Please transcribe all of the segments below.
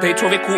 Tej człowieku,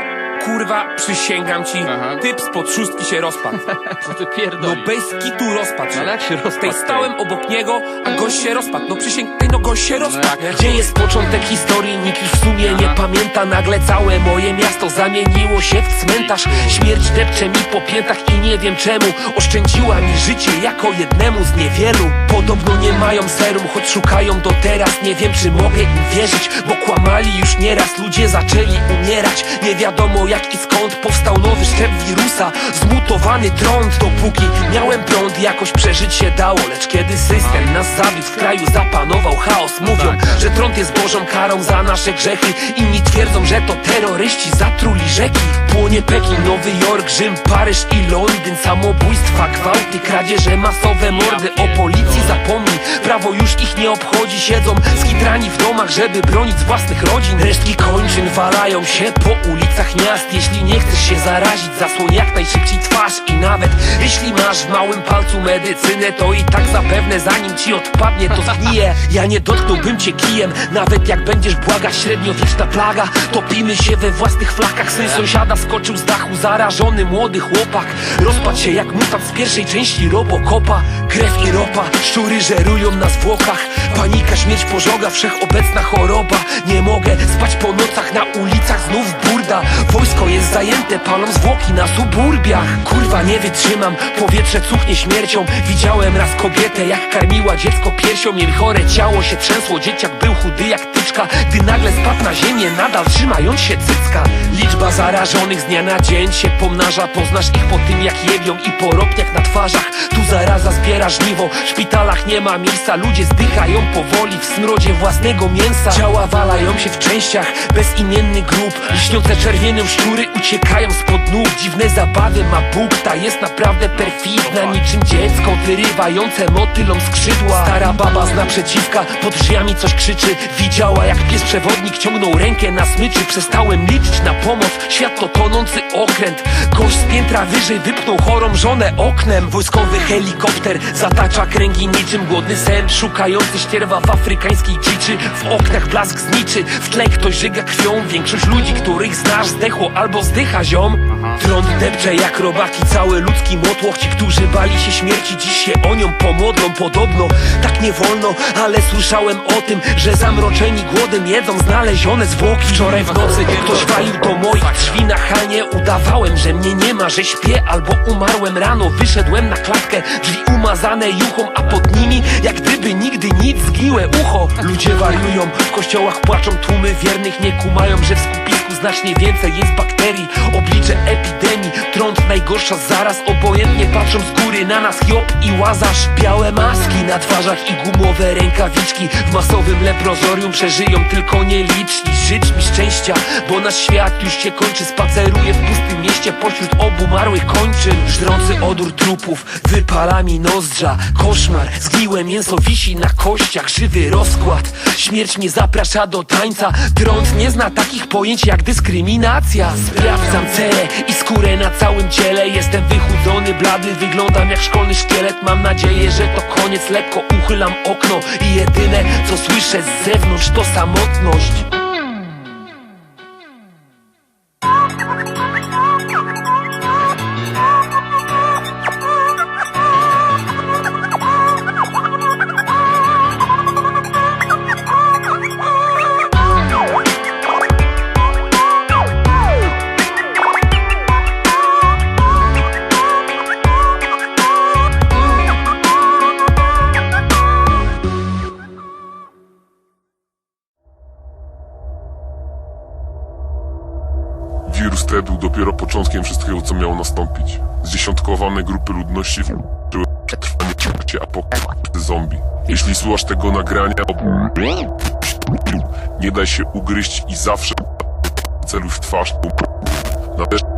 kurwa, przysięgam ci, Aha. typ spod szóstki się rozpadł. Co ty No pierdolisz? bez kitu rozpadł No się. ale jak się rozpadł? Tej stałem obok niego, a gość się rozpadł. No przysięg... Ej, no gość się rozpadł. jak? nie? Gdzie jest początek historii? Nikt już w sumie nie pamięta Nagle całe moje miasto zamieniło się w cmentarz Śmierć depcze mi po piętach i nie wiem czemu Oszczędziła mi życie jako jednemu z niewielu Podobno nie mają serum, choć szukają do teraz Nie wiem czy mogę im wierzyć, bo kłamali już nieraz Ludzie zaczęli umierać, nie wiadomo jak i skąd Powstał nowy szczep wirusa, zmutowany trąd Dopóki miałem prąd, jakoś przeżyć się dało. Lecz kiedy system nas zawiódł, w kraju zapanował chaos. Mówią, że trąd jest Bożą karą za nasze grzechy. Inni twierdzą, że to terroryści zatruli rzeki. Płonie Pekin, Nowy Jork, Rzym, Paryż i Londyn. Samobójstwa, gwałty, kradzieże, masowe mordy. O policji zapomnij, prawo już ich nie obchodzi Siedzą skitrani w domach, żeby bronić własnych rodzin. Resztki kończyn walają się po ulicach miast. Jeśli nie chcesz się zarazić, zasłoń jak najszybciej twarz. I nawet jeśli masz w małym palcu medycynę To i tak zapewne zanim ci odpadnie to zgnije. Ja nie dotknąłbym cię kijem, nawet jak będziesz błagać Średniowieczna plaga, topimy się we własnych flakach. Syn sąsiada skoczył z dachu, zarażony młody chłopak. Rozpadł się jak mutant z pierwszej części Robocopa Krew i ropa, szczury żerują na zwłokach. Panika, śmierć, pożoga, wszechobecna choroba. Nie mogę spać po nocach, na ulicach znów burda. Wojsko jest zajęte, palą zwłoki na suburbiach. Kurwa nie wytrzymam, powietrze cuchnie śmiercią. Widziałem raz kobietę, jak karmiła dziecko piersią. Jej chore ciało się trzęsło, dzieciak był chudy jak tyczka. Gdy nagle spadł na ziemię, nadal trzymając się cycka. Liczba zarażonych z dnia na dzień się pomnaża. Poznasz ich po tym jak jebią i po ropniach na twarzach. Tu zaraza zbiera w szpitalach nie ma miejsca Ludzie zdychają powoli w smrodzie własnego mięsa. Ciała walają się w częściach, bezimienny grób. Lśniące czerwieniem szczury uciekają spod nóg. Dziwne zabawy ma Bóg, ta jest naprawdę perfidna. Niczym dziecko wyrywające motylom skrzydła. Stara baba z naprzeciwka, pod drzwiami coś krzyczy. Widziała jak pies przewodnik ciągnął rękę na smyczy. Przestałem liczyć na pomoc, świat to tonący okręt. Gość z piętra wyżej wypnął chorą żonę oknem. Wojskowy helikopter zatacza kręgi niczym głodny sen Szukający ścierwa w afrykańskiej dziczy. W oknach blask zniczy, w tle ktoś żyga krwią. Większość ludzi, których znasz zdechło albo zdycha ziom. Trąd depcze jak robaki, cały ludzki motłoch. Ci, którzy bali się śmierci, dziś się o nią pomodlą. Podobno tak nie wolno, ale słyszałem o tym Że zamroczeni głodem jedzą znalezione zwłoki. Wczoraj w nocy ktoś walił do moich nachalnie Udawałem, że mnie nie ma, że śpię albo umarłem rano. Wyszedłem na klatkę, drzwi umazane juchą A pod nimi jak gdyby nigdy nic zgniłe ucho. Ludzie wariują, w kościołach płaczą tłumy wiernych Nie kumają, że w skupisku znacznie więcej jest bakterii. Oblicze epidemii, najgorsza zaraz Obojętnie patrzą z góry na nas. Hiob i Łazarz Białe maski na twarzach i gumowe rękawiczki. W masowym leprozorium przeżyją tylko nieliczni. Życz mi szczęścia, bo nasz świat już się kończy. Spaceruję w pustym mieście pośród obumarłych kończyn. Żrący odór trupów wypala mi nozdrza. Koszmar, zgniłe mięso wisi na kościach. Żywy rozkład, śmierć mnie zaprasza do tańca. Trąd nie zna takich pojęć jak dyskryminacja. Sprawdzam cele i skórę na całym ciele Jestem wychudzony, blady, wyglądam jak szkolny szkielet. Mam nadzieję, że to koniec, lekko uchylam okno I jedyne co słyszę z zewnątrz to samotność Wirus T był dopiero początkiem wszystkiego, co miało nastąpić. Zdziesiątkowane grupy ludności walczyły o przetrwanie się apokalipsy zombie. Jeśli słuchasz tego nagrania, nie daj się ugryźć i zawsze celuj w twarz. Nadeszła